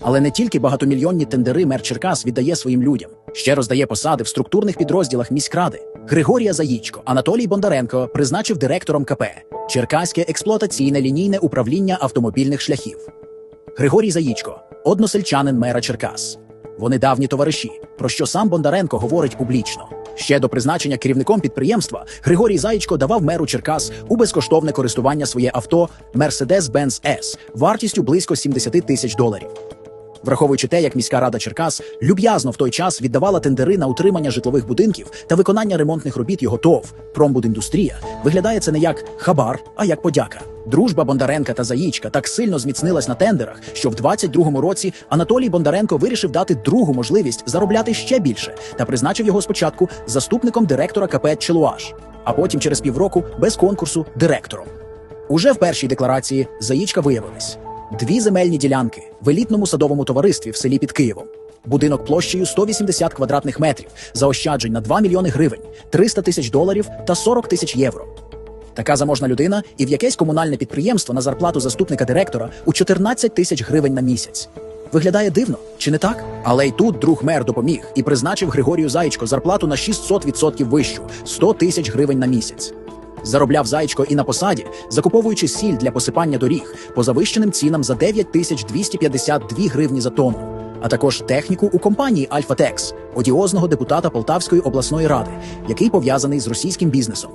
Але не тільки багатомільйонні тендери мер Черкас віддає своїм людям, ще роздає посади в структурних підрозділах міськради. Григорія Заїчко, Анатолій Бондаренко призначив директором КП Черкаське експлуатаційне лінійне управління автомобільних шляхів. Григорій Заїчко, односельчанин мера Черкас. Вони давні товариші, про що сам Бондаренко говорить публічно. Ще до призначення керівником підприємства Григорій Заїчко давав меру Черкас у безкоштовне користування своє авто Mercedes-Benz S вартістю близько 70 тисяч доларів. Враховуючи те, як міська рада Черкас люб'язно в той час віддавала тендери на утримання житлових будинків та виконання ремонтних робіт його ТОВ Промбудіндустрія, виглядає це не як хабар, а як подяка. Дружба Бондаренка та Заїчка так сильно зміцнилась на тендерах, що в 22-му році Анатолій Бондаренко вирішив дати другу можливість заробляти ще більше та призначив його спочатку заступником директора КП Челуаш, а потім через півроку без конкурсу директором. Уже в першій декларації Заїчка виявились дві земельні ділянки в елітному садовому товаристві в селі під Києвом. Будинок площею 180 квадратних метрів, заощаджень на 2 мільйони гривень, 300 тисяч доларів та 40 тисяч євро. Така заможна людина і в якесь комунальне підприємство на зарплату заступника директора у 14 тисяч гривень на місяць. Виглядає дивно, чи не так? Але й тут друг мер допоміг і призначив Григорію Заїчко зарплату на 600% вищу 100 тисяч гривень на місяць. Заробляв зайчко і на посаді, закуповуючи сіль для посипання доріг по завищеним цінам за 9 тисяч 252 гривні за тонну, а також техніку у компанії Альфатекс, одіозного депутата Полтавської обласної ради, який пов'язаний з російським бізнесом.